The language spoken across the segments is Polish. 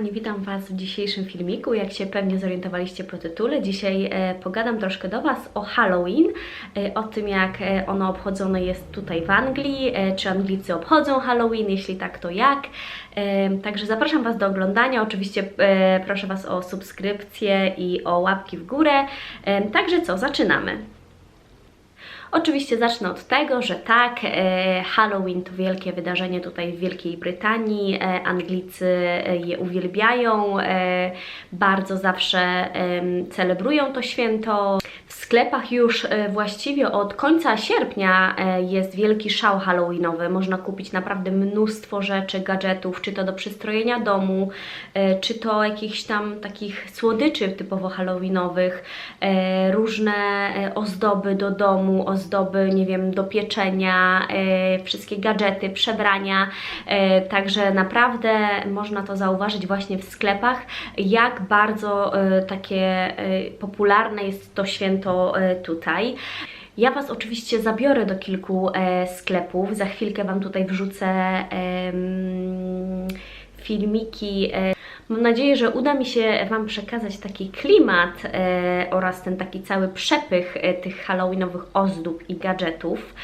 Witam Was w dzisiejszym filmiku. Jak się pewnie zorientowaliście po tytule, dzisiaj e, pogadam troszkę do Was o Halloween, e, o tym jak e, ono obchodzone jest tutaj w Anglii, e, czy Anglicy obchodzą Halloween, jeśli tak, to jak. E, Także zapraszam Was do oglądania. Oczywiście e, proszę Was o subskrypcję i o łapki w górę. E, Także co, zaczynamy. Oczywiście zacznę od tego, że tak, e, Halloween to wielkie wydarzenie tutaj w Wielkiej Brytanii. E, Anglicy e, je uwielbiają, bardzo zawsze celebrują to święto. W sklepach już właściwie od końca sierpnia jest wielki szał halloweenowy. Można kupić naprawdę mnóstwo rzeczy, gadżetów, czy to do przystrojenia domu, czy to jakichś tam takich słodyczy typowo halloweenowych, różne ozdoby do domu, nie wiem, do pieczenia, e, wszystkie gadżety, przebrania. E, Także naprawdę można to zauważyć właśnie w sklepach, jak bardzo e, takie popularne jest to święto tutaj. Ja Was oczywiście zabiorę do kilku sklepów. Za chwilkę Wam tutaj wrzucę filmiki. Mam nadzieję, że uda mi się Wam przekazać taki klimat e, oraz ten taki cały przepych e, tych halloweenowych ozdób i gadżetów.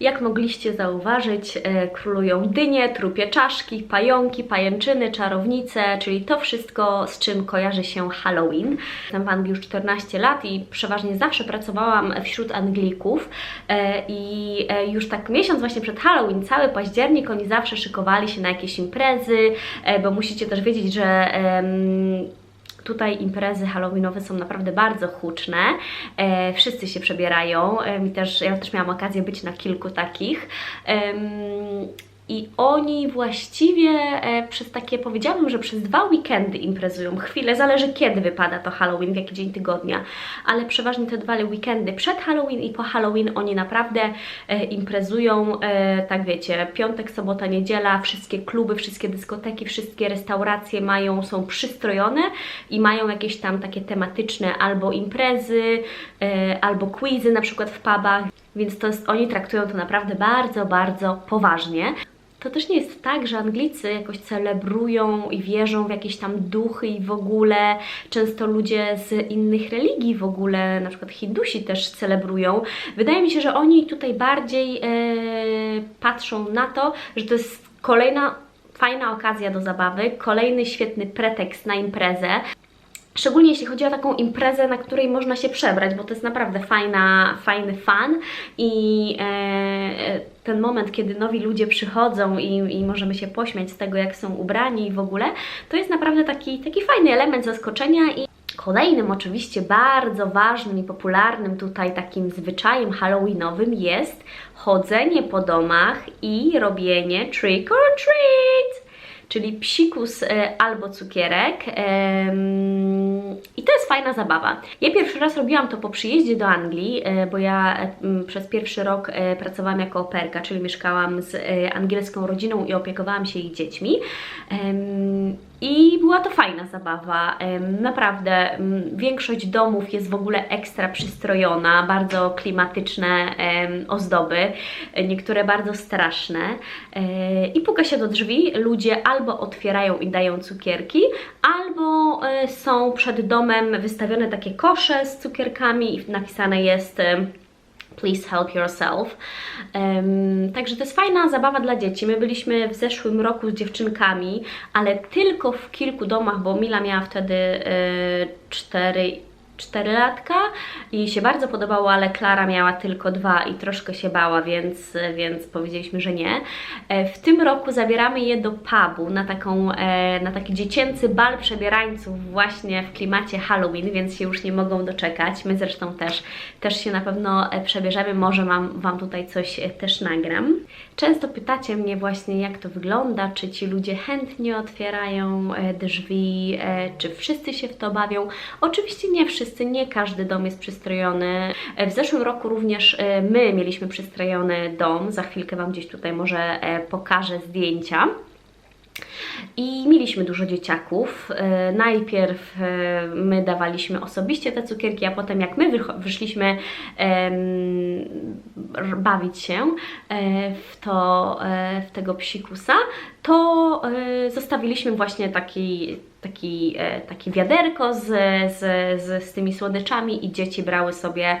Jak mogliście zauważyć, e, królują dynie, trupie czaszki, pająki, pajęczyny, czarownice, czyli to wszystko, z czym kojarzy się Halloween. Jestem w Anglii już 14 lat i przeważnie zawsze pracowałam wśród Anglików e, i e, już tak miesiąc właśnie przed Halloween, cały październik, oni zawsze szykowali się na jakieś imprezy, bo musicie też wiedzieć, że Tutaj imprezy halloweenowe są naprawdę bardzo huczne. E, wszyscy się przebierają. E, mi też, ja też miałam okazję być na kilku takich. Em, i oni właściwie e, przez takie, powiedziałabym, że przez dwa weekendy imprezują. Chwilę, zależy kiedy wypada to Halloween, w jaki dzień tygodnia, ale przeważnie te dwa weekendy przed Halloween i po Halloween oni naprawdę e, imprezują, e, tak wiecie, piątek, sobota, niedziela, wszystkie kluby, wszystkie dyskoteki, wszystkie restauracje mają, są przystrojone i mają jakieś tam takie tematyczne albo imprezy, e, albo quizy na przykład w pubach, więc to jest, oni traktują to naprawdę bardzo, bardzo poważnie. To też nie jest tak, że Anglicy jakoś celebrują i wierzą w jakieś tam duchy i w ogóle. Często ludzie z innych religii w ogóle, na przykład Hindusi też celebrują. Wydaje mi się, że oni tutaj bardziej e, patrzą na to, że to jest kolejna fajna okazja do zabawy, kolejny świetny pretekst na imprezę. Szczególnie jeśli chodzi o taką imprezę, na której można się przebrać, bo to jest naprawdę fajna, fajny fan i e, ten moment, kiedy nowi ludzie przychodzą i, i możemy się pośmiać z tego, jak są ubrani i w ogóle, to jest naprawdę taki, taki fajny element zaskoczenia i Kolejnym oczywiście bardzo ważnym i popularnym tutaj takim zwyczajem halloweenowym jest chodzenie po domach i robienie trick or treat czyli psikus e, albo cukierek. I to jest fajna zabawa. Ja pierwszy raz robiłam to po przyjeździe do Anglii, e, bo ja przez pierwszy rok e, pracowałam jako operka, czyli mieszkałam z angielską rodziną i opiekowałam się ich dziećmi. I była to fajna zabawa. Naprawdę większość domów jest w ogóle ekstra przystrojona, bardzo klimatyczne ozdoby, e, niektóre bardzo straszne. E, I puka się do drzwi, ludzie albo otwierają i dają cukierki, albo e, są przed domem wystawione takie kosze z cukierkami i napisane jest. Please help yourself. Em, także to jest fajna zabawa dla dzieci. My byliśmy w zeszłym roku z dziewczynkami, ale tylko w kilku domach, bo Mila miała wtedy e, cztery 4 latka i się bardzo podobało, ale Klara miała tylko dwa i troszkę się bała, więc, więc powiedzieliśmy, że nie. E, W tym roku zabieramy je do pubu na, taką, e, na taki dziecięcy bal przebierańców właśnie w klimacie Halloween, więc się już nie mogą doczekać. My zresztą też, też się na pewno e, przebierzemy, może mam, Wam tutaj coś też nagram. Często pytacie mnie właśnie, jak to wygląda, czy ci ludzie chętnie otwierają drzwi, czy wszyscy się w to bawią. Oczywiście nie wszyscy, nie każdy dom jest przystrojony. E, W zeszłym roku również e, my mieliśmy przystrojony dom, za chwilkę Wam gdzieś tutaj może e, pokażę zdjęcia. I mieliśmy dużo dzieciaków. E, Najpierw e, my dawaliśmy osobiście te cukierki, a potem jak my wyszliśmy bawić się e, w, to, w tego psikusa, to zostawiliśmy właśnie taki, taki, takie wiaderko z, z, z, tymi słodyczami i dzieci brały sobie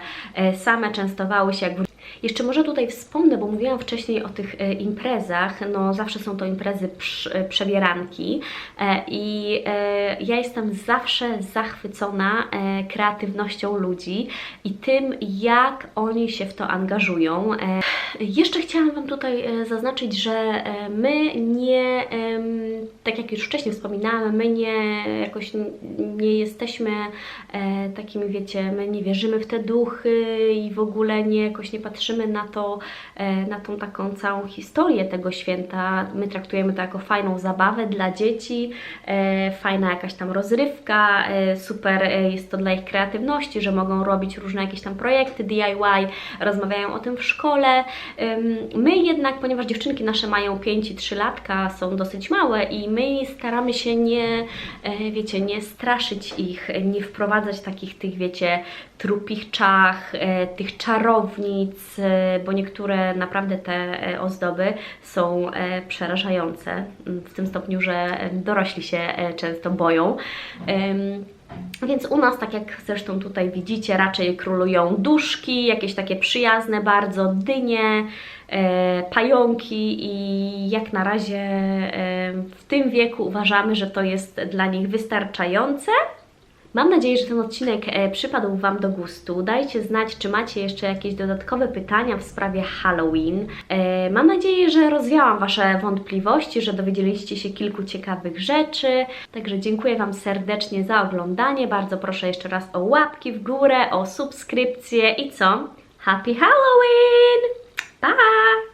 same, częstowały się jak jeszcze może tutaj wspomnę, bo mówiłam wcześniej o tych e, imprezach, no zawsze są to imprezy e, przebieranki e, i ja jestem zawsze zachwycona kreatywnością ludzi i tym, jak oni się w to angażują. Jeszcze chciałam Wam tutaj zaznaczyć, że my nie, tak jak już wcześniej wspominałam, my nie jakoś nie jesteśmy e, takimi, wiecie, my nie wierzymy w te duchy i w ogóle nie jakoś nie patrzymy na to, e, na tą taką całą historię tego święta. My traktujemy to jako fajną zabawę dla dzieci, e, fajna jakaś tam rozrywka, e, super e, jest to dla ich kreatywności, że mogą robić różne jakieś tam projekty DIY, rozmawiają o tym w szkole. Ym, My jednak, ponieważ dziewczynki nasze mają 5 i 3 latka, są dosyć małe i my staramy się nie, e, wiecie, nie straszyć ich, nie wprowadzać takich tych, wiecie, trupich czach, e, tych czarownic, e, bo niektóre naprawdę te ozdoby są przerażające m, w tym stopniu, że dorośli się często boją. Więc u nas, tak jak zresztą tutaj widzicie, raczej królują duszki, jakieś takie przyjazne bardzo, dynie, pająki i jak na razie e, w tym wieku uważamy, że to jest dla nich wystarczające. Mam nadzieję, że ten odcinek e, przypadł Wam do gustu. Dajcie znać, czy macie jeszcze jakieś dodatkowe pytania w sprawie Halloween. E, mam nadzieję, że rozwiałam Wasze wątpliwości, że dowiedzieliście się kilku ciekawych rzeczy. Także dziękuję Wam serdecznie za oglądanie. Bardzo proszę jeszcze raz o łapki w górę, o subskrypcję i co? Happy Halloween! Bye!